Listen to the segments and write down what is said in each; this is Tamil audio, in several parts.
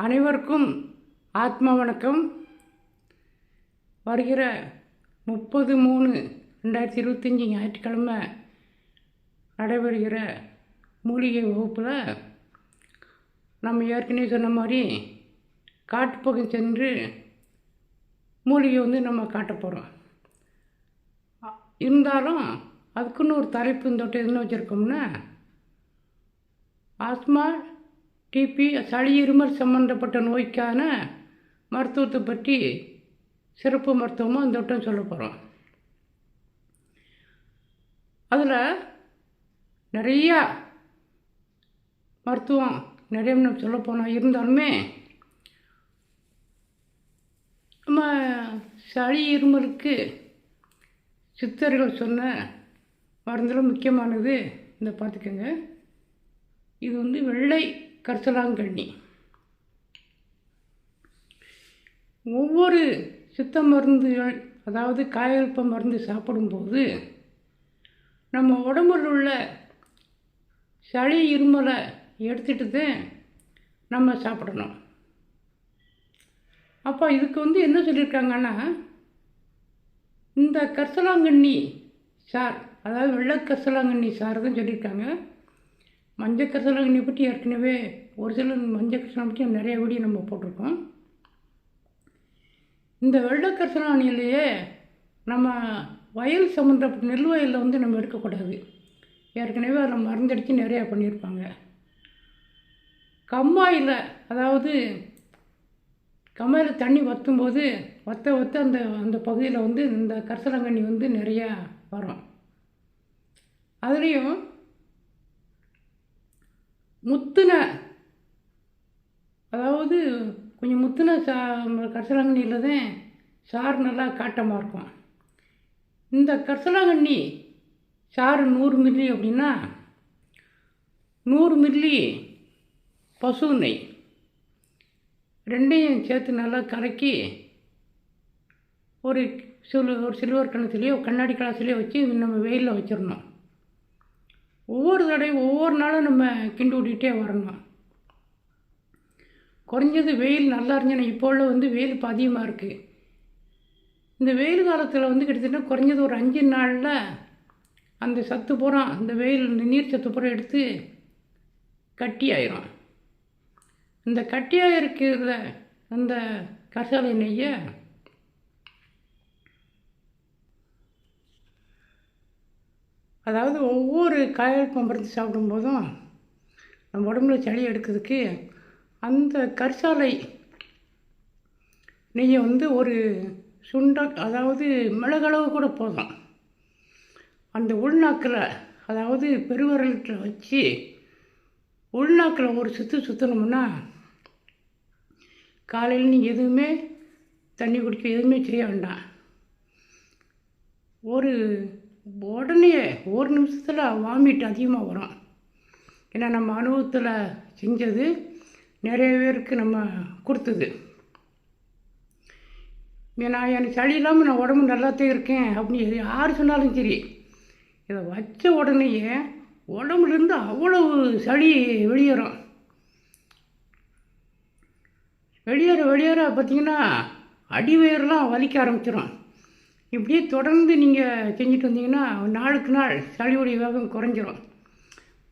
அனைவருக்கும் ஆத்மா வணக்கம். வருகிற முப்பது மூணு ரெண்டாயிரத்தி இருபத்தஞ்சி ஞாயிற்றுக்கிழமை நடைபெறுகிற மூலிகை வகுப்பில் நம்ம ஏற்கனவே சொன்ன மாதிரி காட்டுப்பக்கம் சென்று மூலிகை வந்து நம்ம காட்ட போகிறோம் இருந்தாலும் அதுக்குன்னு ஒரு தலைப்பு இந்த தொட்டு என்ன வச்சுருக்கோம்னா ஆத்மா டிபி சளி இருமல் சம்மந்தப்பட்ட நோய்க்கான மருத்துவத்தை பற்றி சிறப்பு மருத்துவமாக அந்த வட்டம் சொல்ல போகிறோம் அதில் நிறையா மருத்துவம் நிறைய நம்ம சொல்ல போனால் இருந்தாலுமே நம்ம சளி இருமலுக்கு சித்தர்கள் சொன்ன மருந்தில் முக்கியமானது இந்த பார்த்துக்கோங்க. இது வந்து வெள்ளை கரிசலாங்கண்ணி ஒவ்வொரு சித்த மருந்துகள் அதாவது காயல்ப மருந்து சாப்பிடும்போது நம்ம உடம்புல உள்ள சளி இருமலை எடுத்துட்டு தான் நம்ம சாப்பிடணும். அப்போ இதுக்கு வந்து என்ன சொல்லியிருக்காங்கன்னா இந்த கரிசலாங்கண்ணி சார் அதாவது வெள்ளை கரிசலாங்கண்ணி சார் தான் சொல்லியிருக்காங்க. மஞ்சள் கரிசலாங்கண்ணி பற்றி ஏற்கனவே ஒரு சில மஞ்சள் கரிசலாங்கண்ணி பற்றி நிறைய வீடியோ நம்ம போட்டிருக்கோம். இந்த வெள்ளை கரிசலாங்கண்ணிலேயே நம்ம வயல் சம்மந்தப்பட்ட நெல் வயலில் வந்து நம்ம எடுக்கக்கூடாது. ஏற்கனவே அதில் மருந்தடித்து நிறையா பண்ணியிருப்பாங்க. கம்மாயில் அதாவது கம்மாயில் தண்ணி வற்றும்போது வற்ற வற்ற அந்த அந்த பகுதியில் வந்து இந்த கரிசலாங்கண்ணி வந்து நிறையா வரும். அதுலேயும் முத்துன அதாவது கொஞ்சம் முத்துன சா கரிசலாங்கண்ணியில் தான் சாறு நல்லா காட்டமாக இருக்கும். இந்த கரிசலாங்கண்ணி சாறு நூறு மில்லி அப்படின்னா நூறு மில்லி பசு நெய் ரெண்டையும் சேர்த்து நல்லா கலக்கி ஒரு சில் ஒரு சில்வர் கணத்துலேயோ கண்ணாடி கிளாஸ்லேயோ வச்சு நம்ம வெயிலில் வச்சிடணும். ஒவ்வொரு தடையும் ஒவ்வொரு நாளும் நம்ம கிண்டு விட்டுக்கிட்டே வரணும். குறைஞ்சது வெயில் நல்லா இருந்துச்சுன்னா இப்போ உள்ள வந்து வெயில் இப்போ அதிகமாக இருக்குது இந்த வெயில் காலத்தில் வந்து கிட்டத்தட்ட குறைஞ்சது ஒரு அஞ்சு நாளில் அந்த சத்து பூரா அந்த வெயில் இந்த நீர் சத்து பூரா எடுத்து கட்டி ஆயிரும். இந்த கட்டியாக இருக்கிற அந்த கசாலை நெய்யை அதாவது ஒவ்வொரு காயல்பம் மருந்து சாப்பிடும்போதும் நம்ம உடம்புல சளி எடுக்கிறதுக்கு அந்த கரிசாலை நீங்கள் வந்து ஒரு சுண்ட அதாவது மிளகளவு கூட போதும். அந்த உள்நாக்கில் அதாவது பெருவிரலில் வச்சு உள்நாக்கில் ஒரு சுற்று சுற்றணும்னா காலையில் நீங்கள் எதுவுமே தண்ணி குடிக்க எதுவுமே செய்ய வேண்டாம். ஒரு உடனே ஒரு நிமிஷத்தில் வாமிட் அதிகமாக வரும். ஏன்னா நம்ம அனுபவத்தில் செஞ்சது நிறைய பேருக்கு நம்ம கொடுத்தது. நான் எனக்கு சளி இல்லாமல் நான் உடம்பு நல்லாத்தான் இருக்கேன் அப்படின்னு யார் சொன்னாலும் சரி இதை வச்ச உடனேயே உடம்புலேருந்து அவ்வளவு சளி வெளியேறும். வெளியேற வெளியேற பார்த்திங்கன்னா அடிவயிறுலாம் வலிக்க ஆரம்பிச்சிடும் இப்படியே தொடர்ந்து நீங்கள் செஞ்சுட்டு வந்தீங்கன்னா நாளுக்கு நாள் சளியுடைய வேகம் குறைஞ்சிரும்.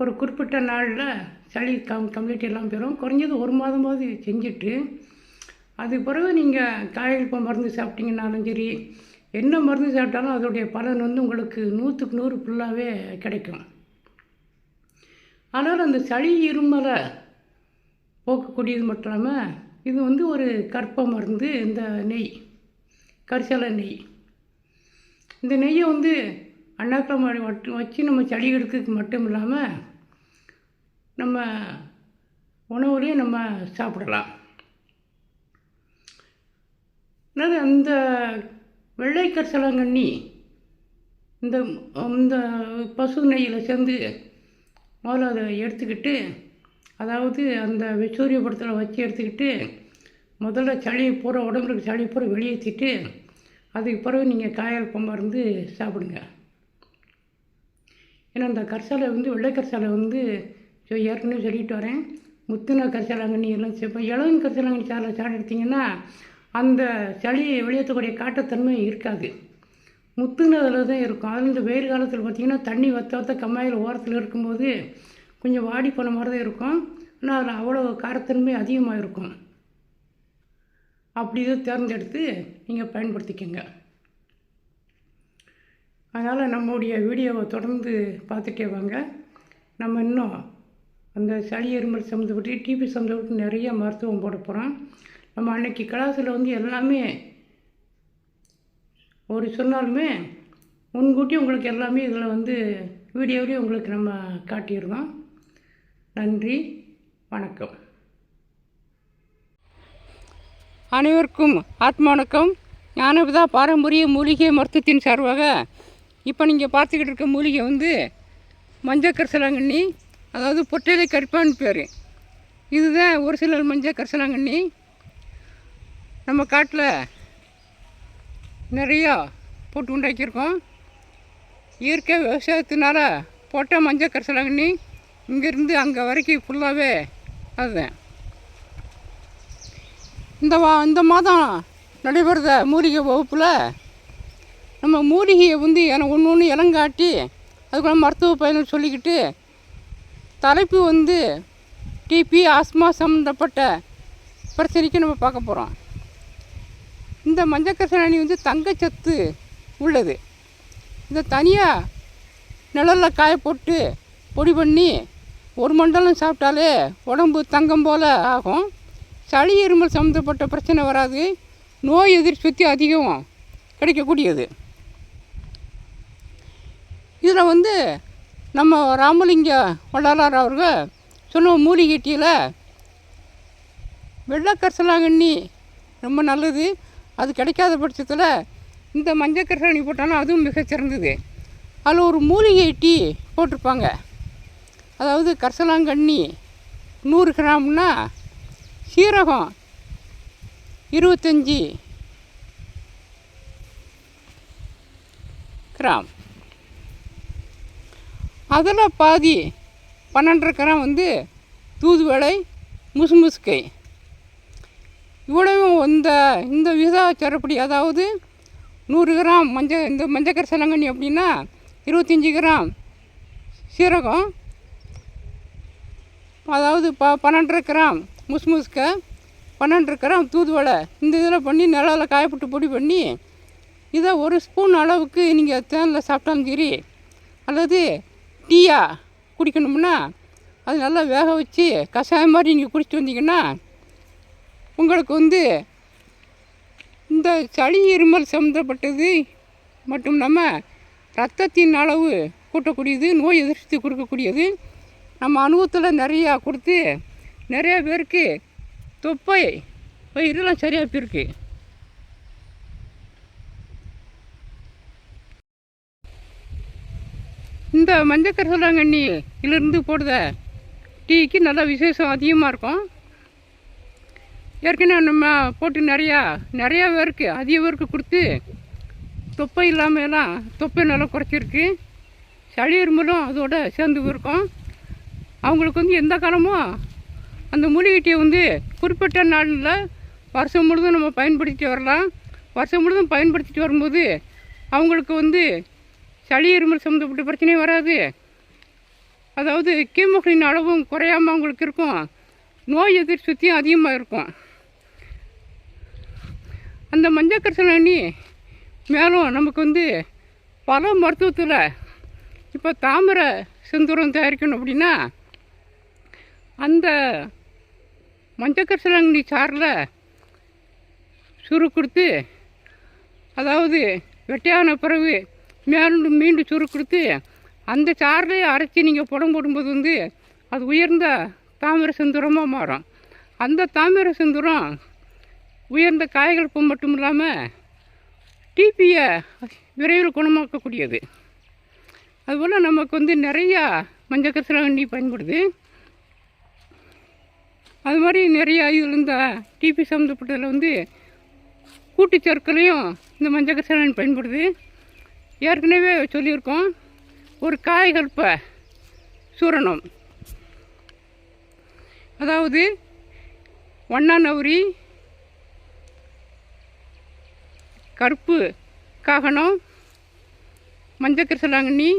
ஒரு குறிப்பிட்ட நாளில் சளி கம் கம்ப்ளீட் எல்லாம் போயிடும் குறைஞ்சது ஒரு மாதமாவது செஞ்சுட்டு அதுக்கு பிறகு நீங்கள் காயல்ப மருந்து சாப்பிட்டீங்கன்னாலும் சரி என்ன மருந்து சாப்பிட்டாலும் அதோடைய பலன் வந்து உங்களுக்கு நூற்றுக்கு நூறு ஃபுல்லாகவே கிடைக்கும். ஆனால் அந்த சளி இருமலை போக்கக்கூடியது மட்டும் இல்லாமல் இது வந்து ஒரு கற்ப மருந்து இந்த நெய் கரிசலை நெய். இந்த நெய்யை வந்து அண்ணாக்கிழமை மட்டும் வச்சு நம்ம சளி எடுக்கிறதுக்கு மட்டும் இல்லாமல் நம்ம உணவுலேயும் நம்ம சாப்பிடலாம். அதாவது அந்த வெள்ளை இந்த இந்த பசு நெய்யில் சேர்ந்து முதல்ல அதை எடுத்துக்கிட்டு அதாவது அந்த சூரிய படத்தில் வச்சு எடுத்துக்கிட்டு முதல்ல சளி பூரா உடம்புக்கு சளி பூரா வெளியேற்றிட்டு அதுக்கு பிறகு நீங்கள் காயல் மருந்து சாப்பிடுங்க. ஏன்னா அந்த கற்சாலை வந்து வெள்ளை கரிசாலை வந்து ஏற்கனவே சொல்லிட்டு வரேன். முத்துன கரிசலாங்கண்ணி எல்லாம் இப்போ இளவன் கரிசலாங்கண்ணி சாரில் சாறு எடுத்திங்கன்னா அந்த சளி வெளியேற்றக்கூடிய காட்டத்தன்மை இருக்காது. முத்துனதில் தான் இருக்கும். அதில் இந்த வெயில் காலத்தில் பார்த்திங்கன்னா தண்ணி வத்த வத்த கம்மாயில் ஓரத்தில் இருக்கும்போது கொஞ்சம் வாடி போன மாதிரி தான் இருக்கும். ஆனால் அதில் அவ்வளோ காரத்தன்மை அதிகமாக இருக்கும். அப்படி இதை தேர்ந்தெடுத்து நீங்கள் பயன்படுத்திக்கங்க. அதனால் நம்முடைய வீடியோவை தொடர்ந்து பார்த்துட்டே வாங்க. நம்ம இன்னும் அந்த சளி எருமல் சம்மந்தப்பட்டு டிபி சம்மந்தப்பட்டு நிறைய மருத்துவம் போட போகிறோம் நம்ம அன்னைக்கு கிளாஸில் வந்து எல்லாமே ஒரு சொன்னாலுமே முன்கூட்டி உங்களுக்கு எல்லாமே இதில் வந்து வீடியோவிலேயே உங்களுக்கு நம்ம காட்டியிருந்தோம். நன்றி வணக்கம். அனைவருக்கும் ஆத்மா வணக்கம் ஞானபிதா பாரம்பரிய மூலிகை மருத்துவத்தின் சார்பாக இப்போ நீங்கள் பார்த்துக்கிட்டு இருக்க மூலிகை வந்து மஞ்சள் கரிசலாங்கண்ணி அதாவது பொட்டேலை கரிப்பான்னு பேர். இதுதான் ஒரு சிலர் மஞ்சள் கரிசலாங்கண்ணி நம்ம காட்டில் நிறையா போட்டு உண்டாக்கியிருக்கோம். இயற்கை விவசாயத்தினால போட்ட மஞ்சள் கரிசலாங்கண்ணி இங்கேருந்து அங்கே வரைக்கும் ஃபுல்லாகவே அதுதான். இந்த வா இந்த மாதம் நடைபெறுத மூலிகை வகுப்பில் நம்ம மூலிகையை வந்து எனக்கு ஒன்று ஒன்று இளங்காட்டி அதுக்குள்ள மருத்துவ பயணம் சொல்லிக்கிட்டு தலைப்பு வந்து டிபி ஆஸ்மா சம்மந்தப்பட்ட பிரச்சனைக்கு நம்ம பார்க்க போகிறோம் இந்த மஞ்சக்கரிசலாணி வந்து தங்கச்சத்து உள்ளது. இந்த தனியாக நிழலில் காய போட்டு பொடி பண்ணி ஒரு மண்டலம் சாப்பிட்டாலே உடம்பு தங்கம் போல் ஆகும். சளி இருமல் சம்மந்தப்பட்ட பிரச்சனை வராது. நோய் எதிர் சக்தி அதிகம் கிடைக்கக்கூடியது. இதில் வந்து நம்ம ராமலிங்க வள்ளலார் அவர்கள் சொன்ன மூலிகை டீயில் ரொம்ப நல்லது. அது கிடைக்காத பட்சத்தில் இந்த மஞ்சள் கரிசலாங்கண்ணி போட்டாலும் அதுவும் மிகச்சிறந்தது அதில் ஒரு மூலிகை டீ போட்டிருப்பாங்க. அதாவது கரிசலாங்கண்ணி நூறு கிராம்னா சீரகம் இருபத்தஞ்சி. கிராம். அதில் பாதி பன்னெண்டரை கிராம் வந்து தூதுவளை முசுமுசுக்கை. இவ்வளவும் இந்த இந்த விகிதாச்சாரப்படி அதாவது நூறு கிராம் மஞ்சள் இந்த மஞ்சக்கர் கரிசலாங்கண்ணி அப்படின்னா இருபத்தஞ்சி கிராம் சீரகம். அதாவது ப பன்னெண்டரை கிராம் முசுமுசுக்க பன்னெண்டரை கிராம் தூதுவளை. இந்த இதில் பண்ணி நிழலில் காயப்பட்டு பொடி பண்ணி இதை ஒரு ஸ்பூன் அளவுக்கு நீங்கள் தேனில் சாப்பிட்டாலும் சரி அல்லது டீயா குடிக்கணும்னா அது நல்லா வேக வச்சு கஷாயம் மாதிரி நீங்கள் குடிச்சிட்டு வந்தீங்கன்னா உங்களுக்கு வந்து இந்த சளி இருமல் சம்மந்தப்பட்டது மட்டும் இல்லாமல் ரத்தத்தின் அளவு கூட்டக்கூடியது நோய் எதிர்த்து கொடுக்கக்கூடியது. நம்ம அனுபவத்தில் நிறையா கொடுத்து நிறைய பேருக்கு தொப்பை. வயிறுலாம் சரியாக போயிருக்கு. இந்த மஞ்சள் இதிலிருந்து போடுத. டீக்கு நல்லா விசேஷம் அதிகமாக இருக்கும். ஏற்கனவே நம்ம போட்டு நிறையா நிறையா பேருக்கு அதிக பேருக்கு கொடுத்து தொப்பை இல்லாமல் எல்லாம் தொப்பை நல்லா குறைச்சிருக்கு. சளி இருமலும் அதோட சேர்ந்து இருக்கும் அவங்களுக்கு வந்து எந்த காலமும் அந்த மூலிகை வந்து குறிப்பிட்ட நாளில் வருஷம் முழுதும் நம்ம பயன்படுத்திட்டு வரலாம். வருஷம் முழுதும் பயன்படுத்திட்டு வரும்போது அவங்களுக்கு வந்து சளி இருமல் சம்மந்தப்பட்ட பிரச்சனையும் வராது. அதாவது கீமோக்ளின் அளவும் குறையாமல் அவங்களுக்கு இருக்கும். நோய் எதிர் சுத்தியும் அதிகமாக இருக்கும். அந்த மஞ்சள் கரிசலாணி மேலும் நமக்கு வந்து பல மருத்துவத்தில் இப்போ தாமரை செந்தூரம் தயாரிக்கணும் அப்படின்னா அந்த மஞ்சள் கரிசலாங்கண்ணி சாறில் சுரு கொடுத்து அதாவது வெட்டையான பிறகு மீண்டும் மீண்டும் சுரு கொடுத்து அந்த சாறிலே அரைச்சி நீங்கள் புடம் போடும்போது வந்து அது உயர்ந்த தாமிர செந்தூரமாக மாறும். அந்த தாமிர செந்தூரம் உயர்ந்த காய்கள்ப்பு மட்டும் இல்லாமல் டிபியை விரைவில் குணமாக்கக்கூடியது. அதுபோல் நமக்கு வந்து நிறையா மஞ்சள் கரிசலாங்கண்ணி பயன்படுது. அது மாதிரி நிறையா இதில் இந்த டிபி சம்மந்தப்பட்டதில் வந்து கூட்டுச்சொற்களையும் இந்த மஞ்சள் கரிசலாங்கண்ணி பயன்படுது. ஏற்கனவே சொல்லியிருக்கோம் ஒரு காய்கற்ப சூரணம். அதாவது ஒன்னா நவரி கருப்பு காகனம் மஞ்சள் கரிசலாங்கண்ணி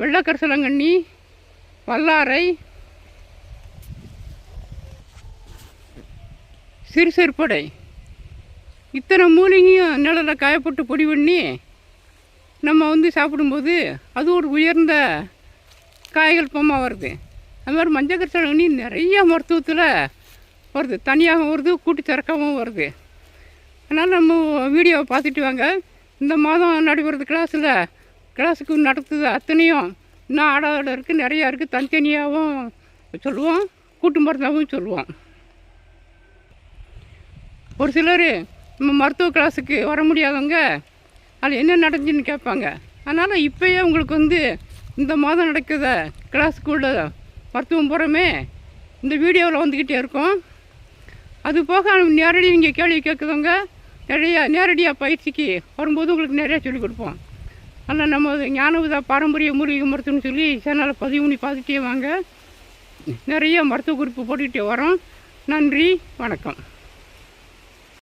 வெள்ளை கரிசலாங்கண்ணி வல்லாரை சிறு செருப்படை இத்தனை மூலிகையும் நிழலில் காயப்பட்டு பொடி பண்ணி நம்ம வந்து சாப்பிடும்போது அது ஒரு உயர்ந்த காய்கள் வருது. அது மாதிரி மஞ்சள் கரிசலாங்கண்ணி நிறைய மருத்துவத்தில் வருது. தனியாகவும் வருது கூட்டி திறக்கவும் வருது. அதனால் நம்ம வீடியோவை பார்த்துட்டு வாங்க. இந்த மாதம் நடைபெறது கிளாஸில். கிளாஸுக்கு நடத்துது அத்தனையும் இன்னும் ஆடாத இருக்குது நிறையா இருக்குது தனித்தனியாகவும் சொல்லுவோம் கூட்டு மருந்தாகவும் சொல்லுவோம். ஒரு சிலர் நம்ம மருத்துவ கிளாஸுக்கு வர முடியாதவங்க அது என்ன நடந்துச்சுன்னு கேட்பாங்க. அதனால் இப்போயே உங்களுக்கு வந்து இந்த மாதம் நடக்கிற கிளாஸுக்குள்ள மருத்துவம் போகிறோமே இந்த வீடியோவில் வந்துக்கிட்டே இருக்கும். அது போக நேரடி நீங்கள் கேள்வி கேட்குறவங்க நிறையா நேரடியாக பயிற்சிக்கு வரும்போது உங்களுக்கு நிறையா சொல்லிக் கொடுப்போம். ஆனால் நம்ம ஞானவிதா பாரம்பரிய மூலிகை மருத்துவம்னு சொல்லி சேனலை பதிவு பண்ணி பார்த்துட்டே வாங்க. நிறைய மருத்துவ குறிப்பு போட்டுக்கிட்டே வரோம். நன்றி வணக்கம்.